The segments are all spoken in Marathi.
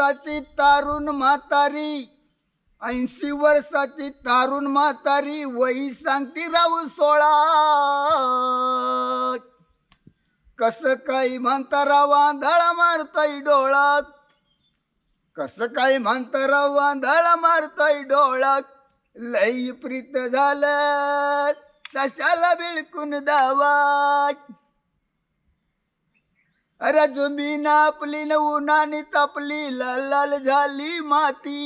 वर्षाची तारुण म्हातारी. ऐंशी वर्षाची तारुण म्हातारी वही सांगती राहू सोळा. कस काही म्हणता रावा धळा मारताय डोळात. कस काय म्हणता रावा धळा मारताय डोळात. लई प्रीत झालं सशाला बिळकून दावा अरे जमीन आपली न उन्हाने तापली लाल लाल झाली माती.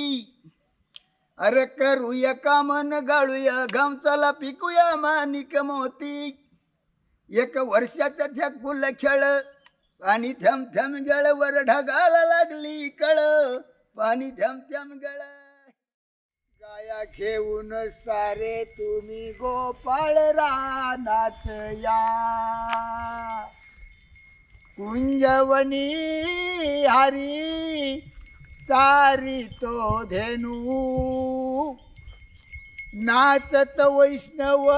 अरे करूया कामन गाळूया घाम पिकूया मानिक मोती. एक वर्षाचा झकुल खेळ पाणी थम थम गळ वर ढगाला लागली कळ. पाणी थम थम गळ. गाया घेऊन सारे तुम्ही गोपाळ रानात या. कुंजवनी हरी चारी तो धेनू. नाचत वैष्णव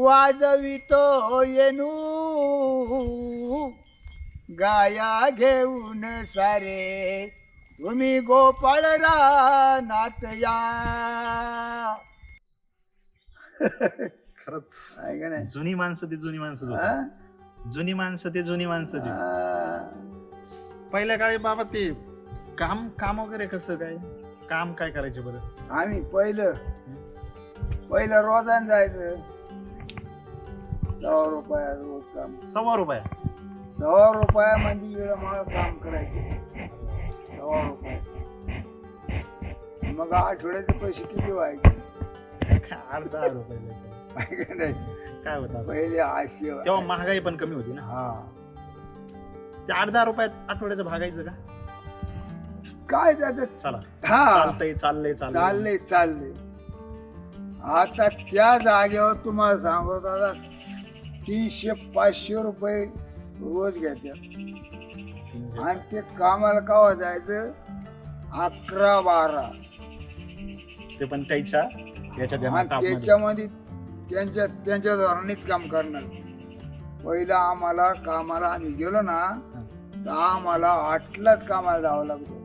वाजवितो येनू. गाया घेऊन सारे तुम्ही गोपाळ रानात या. खरंच. आहे का नाही? जुनी माणसं ती जुनी माणसं जुनी. माणसं ते जुनी माणसं. पहिल्या काळी बाबा ते काम काम वगैरे कसं काय? काम काय करायचे बरं? आम्ही पहिलं पहिलं रोजान जायचं. सहा रुपया रोज काम. सव्वा रुपया? सहा रुपया म्हणजे वेळ मला काम करायचे. सहा रुपये. मग आठवड्याचे पैसे किती व्हायचे? आठ दहा रुपये. आहे का नाही. काय होतं? पहिले आशे तेव्हा महागाई पण कमी होती ना? हा. ते आठ दहा रुपयात आठवड्याचं भागायचं का? काय त्याचं चला. हा. चालतंय चाललंय चाललंय. चालले चालले आता त्या जागेवर तुम्हाला सांगत आता तीनशे पाचशे रुपये रोज घेतात. आणि ते कामाला कावा जायचं? अकरा बारा. ते पण त्याच्या. त्याच्यामध्ये त्यांच्या त्यांच्या धोरणानेच काम करणार. पहिलं आम्हाला कामाला आम्ही गेलो ना तर आम्हाला आठलाच कामाला जावं लागतं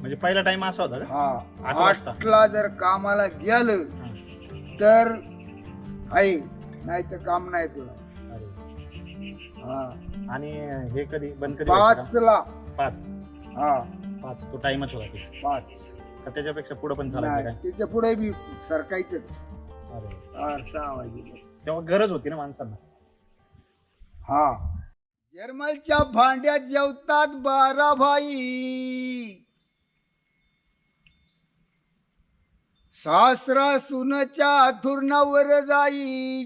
म्हणजे पहिला टाइम असा होता का? हा. वाजता? आठला जर कामाला गेलं. तर आहे नाही तर काम नाही तुला. अरे. हा. आणि हे कधी बंद कधी व्हायचं का? पाचला. पाच. हा. पाच तो टाइमच होता ते. पाच. का त्याच्यापेक्षा पुढे पण चालायचं नाही काय? त्याच्या पुढे बी सरकायचंच. अरे. सहा तेव्हा गरज होती ना माणसांना. हा. जर्मलच्या भांड्यात जेवतात बारा भाई. सासरा सुनच्या अथुरणावर जाई.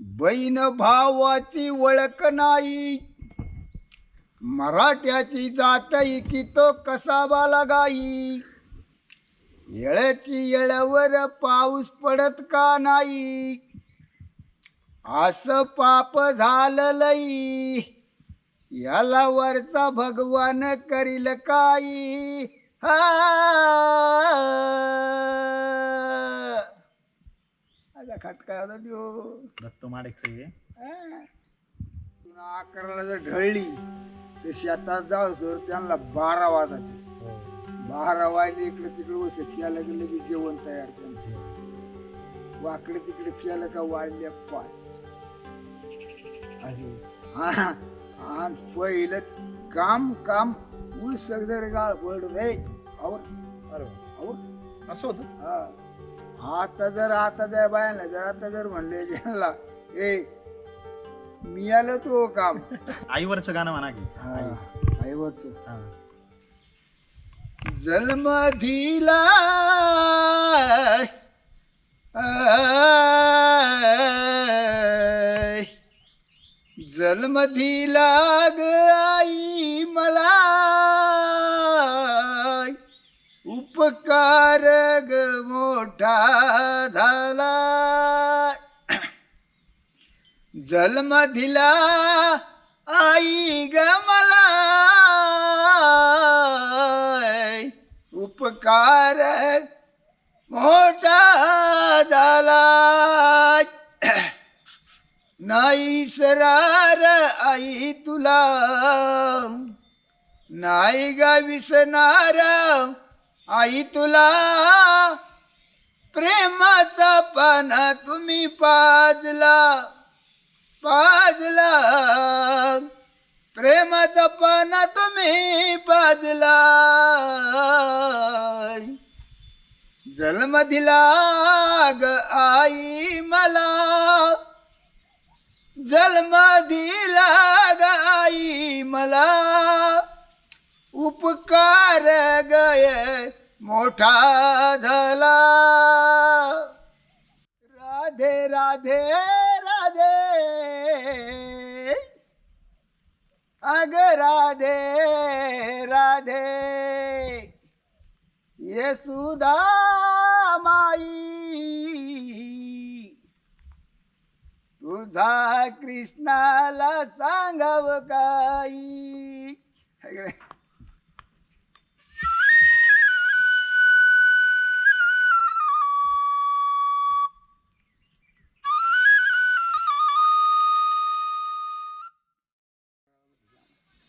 बहीण भावाची ओळख नाही. मराठ्याची जात की तो कसाबा लगाई येळची येळवर पाऊस पडत का नाही? असं पाप झालं लई. याला वरचा भगवान करील काही. हा. आता खटका होता. पुन्हा अकराला जर ढळली तर शेतात जाऊ तर त्यांना बारा वाजायचे. बारा वाजले इकडे तिकडे वस केलं की लगेच जेवण तयार त्यांचं. वाकडे तिकडे केलं का वाढल्या पाच. हा, आणि पहिलं काम काम ऊस जर गाळ पडत आहे आवर अरे आवर असं होतं? हा. आता जर आता जर बायांना जर आता जर म्हणले ज्यांना ए मी आलो तो काम. आईवरचं गाणं म्हणा की. आई. आईवरच. हा. जन्म दिला जन्म दिला ग आई मला उपकार ग मोठा झाला जन्म दिला आई ग मला उपकार मोठा झाला. नाही सरार आई तुला. नाही गा विसणार आई तुला. प्रेमाचा पाना तुम्ही पाजला. पाजला. प्रेमाचा पाना तुम्ही पाजला जन्म दिला ग आई मला. जन्म दिला ग आई मला. उपकार गय मोठा झाला. राधे राधे राधे. अग राधे राधे. येसुदा माई. तुझा कृष्णाला सांगाव काही.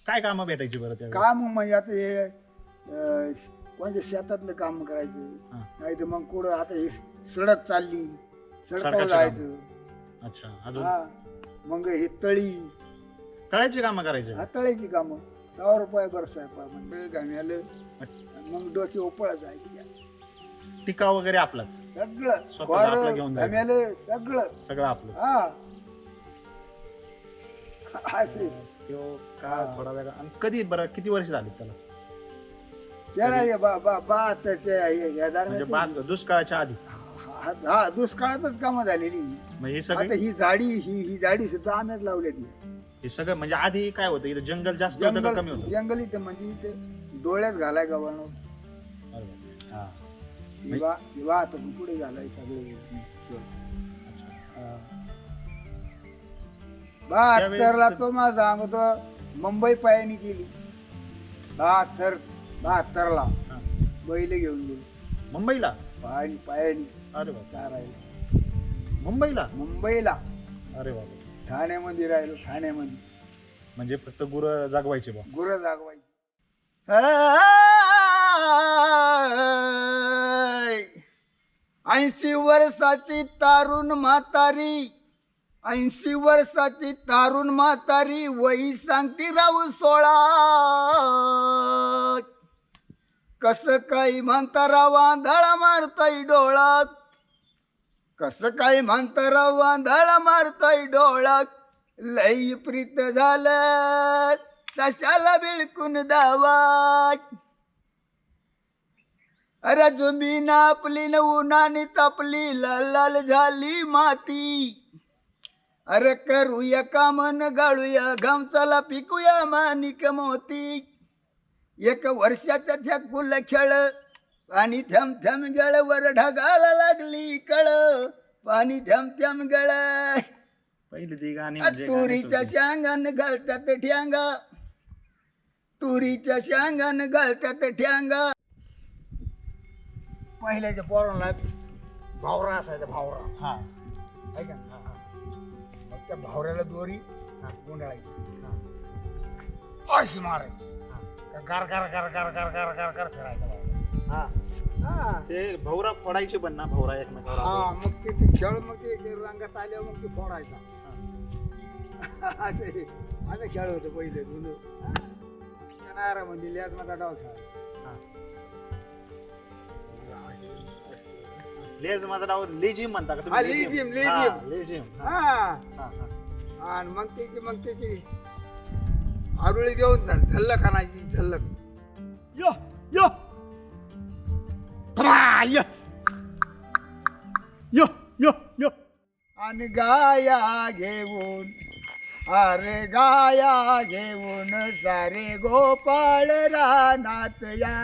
काय कामं भेटायची बरं त्या काम म्हणजे आता हे अं, कोणत्या शेतातलं काम करायचं. नाही तर मग कुठं आता हे सडक चालली सडकावर सडकाची जायचं अच्छा अजून? हा. मग हे तळी. तळ्याची कामं करायची? हा तळ्याची कामं. सहा रुपये बरं साहेब म्हणजे घाम्यालं मग डोके उपळा जायची. टिका वगैरे आपलाच? सगळं. आपलं घेऊन जायचं. सगळं. सगळं आपलं हा. असे. तो का थोडा वेगळा आणि कधी बरं किती वर्ष झाली त्याला? त्याला हे बा बा बहात्तरच्या हे- या म्हणजे दरम्यान दुष्काळाच्या आधी. हा हा, दुष्काळातच कामं झालेली. मग हे आता सगळे ही झाडी ही ही झाडी सुद्धा आम्हीच लावलेली हे सगळं म्हणजे आधी काय होतं? इथं जंगल जास्त होतं का कमी जंगल होतं? जंगल इथे म्हणजे इथे डोळ्यात घालाय गव्हाणं. बरोबर. हा. विवाह आता पुढे झालाय सगळे. बहात्तरला तो मला सांगतो मुंबई पायानी केली. बहात्तर बहात्तरला हा. बैल घेऊन गेली. मुंबईला? पायानी पायानी. अरे बाप चारायला. मुंबईला? मुंबईला. अरे बाप ठाण्यामध्ये राहिलो ठाण्यामध्ये. म्हणजे फक्त गुर जागवायचे बा गुरं जागवायची. ऐंशी वर्षाची तारुण म्हातारी. ऐंशी वर्षाची तारुण म्हातारी वही सांगती राहू सोळा. कस काही म्हणता रावा धळा मारताय डोळात कसं काही म्हणता रावा धळा मारताय डोळात लई प्रीत झालं सशाला बिळकून दावा अरे जमीन आपली न उन्हाने तापली लाल लाल झाली माती. अरे करूया कामन गाळूया घामचाला पिकूया मानिक मोती. एक वर्षाचा छकुल खेळ पाणी थम थम गळ वर ढगाला लागली कळ. पाणी थम थम गळ. पहिली ती गाणी म्हणजे तुरीच्या. शांगान घालतात ठ्यांगा. तुरीच्या शांगान घालतात ठ्यांगा. पहिल्याच्या पोरांना भावरा असायचा भावरा. हा. आहे का. मग त्या भावऱ्याला दोरी गुंडाळायची. अशी मारायची. का गार गार गार गार गार गार गार गार फिरायचा. हा. हा. ते भवरा फोडायचे पण ना भवरा एकमेकावर हा मग ते ते खेळ मग ते रंगात आल्यावर मग ते फोडायचा. असे असं खेळ होतं पहिले जुनं. म्हणजे लिहाच माझा डाव खेळायचा. लेज माझं नाव लेजिम म्हणता का हा, तुम्ही लेझिम, लेझिम. हा, लेझिम. लेझिम हा, हा. हा, हा. आणि मग त्याची मग त्याची आरुळी देऊन झल- झल्लक आणायची झल्लक. यो यो. य. यो यो यो. आणि गाया घेऊन अरे गाया घेऊन सारे गोपाळ रानात या.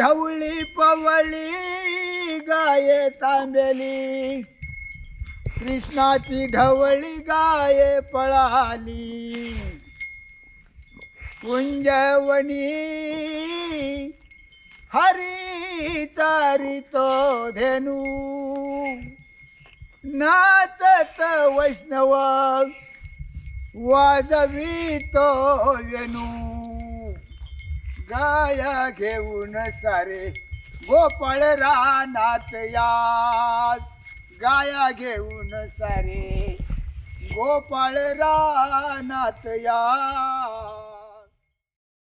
ढवळी पवळी गाय तांबेली. कृष्णाची ढवळी गाय पळाली. कुंजवणी हरी तारी तो धेनू. नाचत वैष्णव वाजवितो वेणू. गाया घेऊन सारे गोपाळ रानात या गाया घेऊन सारे गोपाळ रानात या